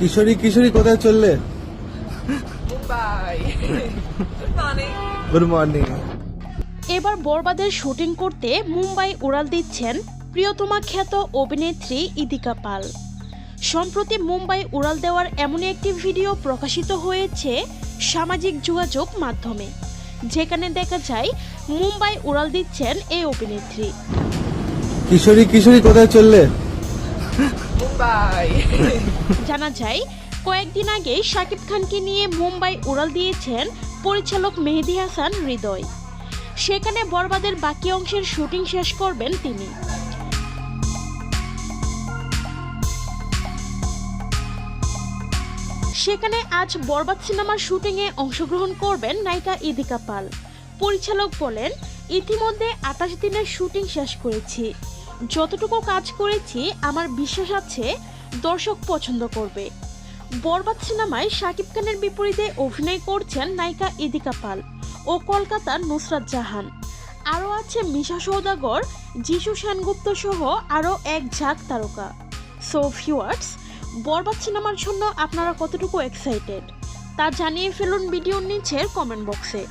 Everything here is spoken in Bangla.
কিশোরী কিশোরী কোথায় চললে? গুড মর্নিং এবার বরবাদের শুটিং করতে মুম্বাই উড়াল দিচ্ছেন প্রিয়তমা খ্যাত অভিনেত্রী ইদিকা পাল। সম্প্রতি মুম্বাই উড়াল দেওয়ার এমনই একটি ভিডিও প্রকাশিত হয়েছে সামাজিক যোগাযোগ মাধ্যমে। যেখানে দেখা যায় মুম্বাই উড়াল দিচ্ছেন এই অভিনেত্রী। কিশোরী কিশোরী কোথায় চললে? মুম্বাই। জানা যায়, কয়েকদিন আগে শাকিব খানকে নিয়ে মুম্বাই উড়াল দিয়েছেন পরিচালক মেহেদি হাসান হৃদয়। সেখানে বরবাদের বাকি অংশের শুটিং শেষ করবেন তিনি। সেখানে আজ বরবাদ সিনেমার শুটিংয়ে অংশগ্রহণ করবেন নায়িকা ইদিকা পাল। পরিচালক বলেন, ইতিমধ্যে আঠাশ দিনের শুটিং শেষ করেছি। যতটুকু কাজ করেছি, আমার বিশ্বাস আছে দর্শক পছন্দ করবে। বরবাদ সিনেমায় শাকিব খানের বিপরীতে অভিনয় করছেন নায়িকা ইদিকা পাল ও কলকাতার নুসরাত জাহান। আরও আছে মিশা সৌদাগর যিশু সেনগুপ্ত সহ আরও এক ঝাঁক তারকা। সো ভিউয়ার্স বরবাদ সিনেমার জন্য আপনারা কতটুকু এক্সাইটেড তা জানিয়ে ফেলুন ভিডিওর নিচের কমেন্ট বক্সে